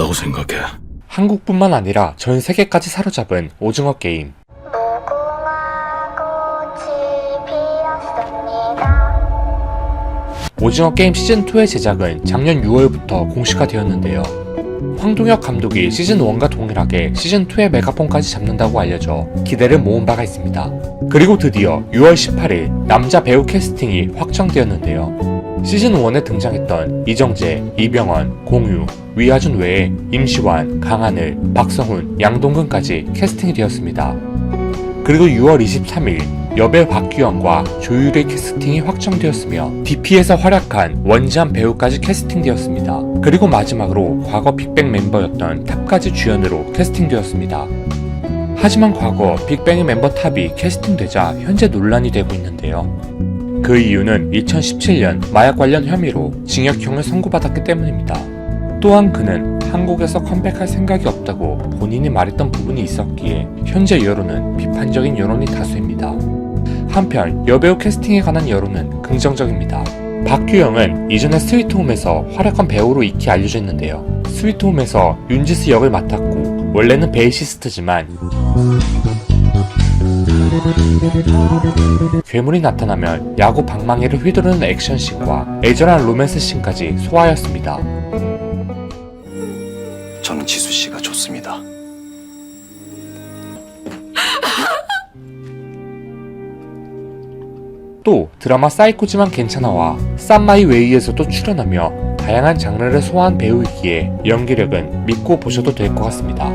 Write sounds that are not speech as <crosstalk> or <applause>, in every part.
맞다고 생각해. 한국뿐만 아니라 전 세계까지 사로잡은 오징어 게임. 오징어 게임 시즌2의 제작은 작년 6월부터 공식화되었는데요. 황동혁 감독이 시즌1과 동일하게 시즌2의 메가폰까지 잡는다고 알려져 기대를 모은 바가 있습니다. 그리고 드디어 6월 18일 남자 배우 캐스팅이 확정되었는데요. 시즌1에 등장했던 이정재, 이병헌, 공유, 위아준 외에 임시완, 강하늘, 박성훈, 양동근까지 캐스팅이 되었습니다. 그리고 6월 23일 여배 박규영과 조율의 캐스팅이 확정되었으며 DP에서 활약한 원지한 배우까지 캐스팅되었습니다. 그리고 마지막으로 과거 빅뱅 멤버였던 탑까지 주연으로 캐스팅되었습니다. 하지만 과거 빅뱅의 멤버 탑이 캐스팅되자 현재 논란이 되고 있는데요. 그 이유는 2017년 마약 관련 혐의로 징역형을 선고받았기 때문입니다. 또한 그는 한국에서 컴백할 생각이 없다고 본인이 말했던 부분이 있었기에 현재 여론은 비판적인 여론이 다수입니다. 한편 여배우 캐스팅에 관한 여론은 긍정적입니다. 박규영은 이전에 스위트홈에서 활약한 배우로 익히 알려져 있는데요. 스위트홈에서 윤지스 역을 맡았고 원래는 베이시스트지만 괴물이 나타나면 야구 방망이를 휘두르는 액션씬과 애절한 로맨스 씬까지 소화하였습니다. 저는 지수 씨가 좋습니다. <laughs> 또 드라마 사이코지만 괜찮아와 쌈마이 웨이에서도 출연하며 다양한 장르를 소화한 배우이기에 연기력은 믿고 보셔도 될 것 같습니다.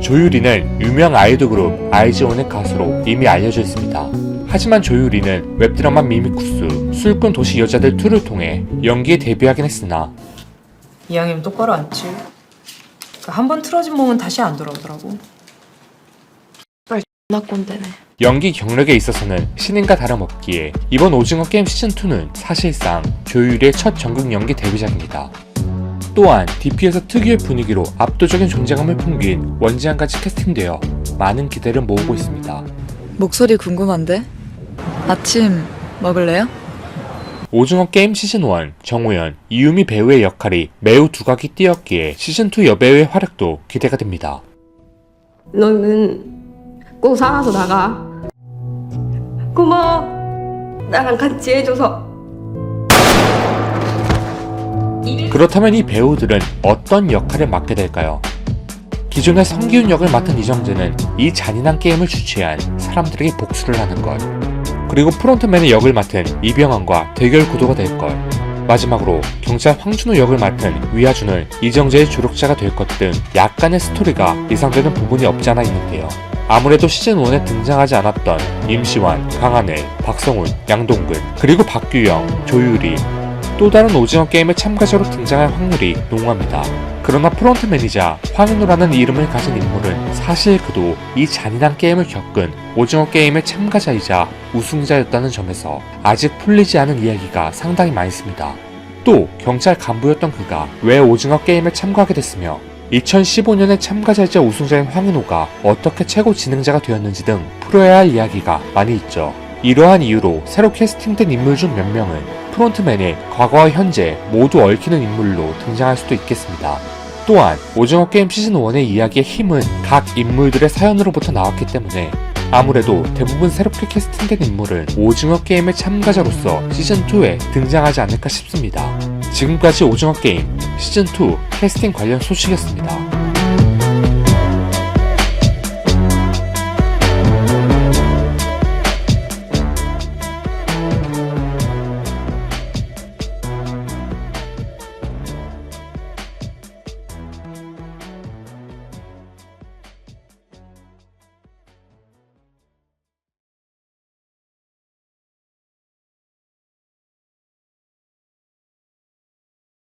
조유리는 유명 아이돌 그룹 아이즈원의 가수로 이미 알려져 있습니다. 하지만 조유리는 웹드라마 미미쿠스, 술꾼 도시 여자들 2를 통해 연기에 데뷔하긴 했으나 이왕이면 똑바로 앉지. 한번 틀어진 몸은 다시 안 돌아오더라고. 나 꼰대네. 연기 경력에 있어서는 신인과 다름없기에 이번 오징어 게임 시즌2는 사실상 조유리의 첫 전국 연기 데뷔작입니다. 또한 DP에서 특유의 분위기로 압도적인 존재감을 풍긴 원지한까지 캐스팅되어 많은 기대를 모으고 있습니다. 목소리 궁금한데? 아침 먹을래요? 오징어 게임 시즌1 정우현, 이유미 배우의 역할이 매우 두각이 띄었기에 시즌2 여배우의 활약도 기대가 됩니다. 너는 꼭 살아서 나가. 고마워. 나랑 같이 해줘서. 그렇다면 이 배우들은 어떤 역할을 맡게 될까요? 기존의 성기훈 역을 맡은 이정재는 이 잔인한 게임을 주최한 사람들에게 복수를 하는 것. 그리고 프론트맨의 역을 맡은 이병헌과 대결 구도가 될 것. 마지막으로 경찰 황준호 역을 맡은 위아준은 이정재의 조력자가 될 것 등 약간의 스토리가 예상되는 부분이 없지 않아 있는데요. 아무래도 시즌1에 등장하지 않았던 임시완, 강하늘, 박성훈, 양동근, 그리고 박규영, 조유리, 또 다른 오징어 게임의 참가자로 등장할 확률이 농후합니다. 그러나 프론트 매니저 황인우라는 이름을 가진 인물은 사실 그도 이 잔인한 게임을 겪은 오징어 게임의 참가자이자 우승자였다는 점에서 아직 풀리지 않은 이야기가 상당히 많습니다. 또 경찰 간부였던 그가 왜 오징어 게임에 참가하게 됐으며 2015년에 참가자이자 우승자인 황인호가 어떻게 최고 진행자가 되었는지 등 풀어야 할 이야기가 많이 있죠. 이러한 이유로 새로 캐스팅된 인물 중 몇 명은 프론트맨의 과거와 현재 모두 얽히는 인물로 등장할 수도 있겠습니다. 또한 오징어 게임 시즌 1의 이야기의 힘은 각 인물들의 사연으로부터 나왔기 때문에 아무래도 대부분 새롭게 캐스팅된 인물은 오징어 게임의 참가자로서 시즌2에 등장하지 않을까 싶습니다. 지금까지 오징어 게임 시즌2 캐스팅 관련 소식이었습니다.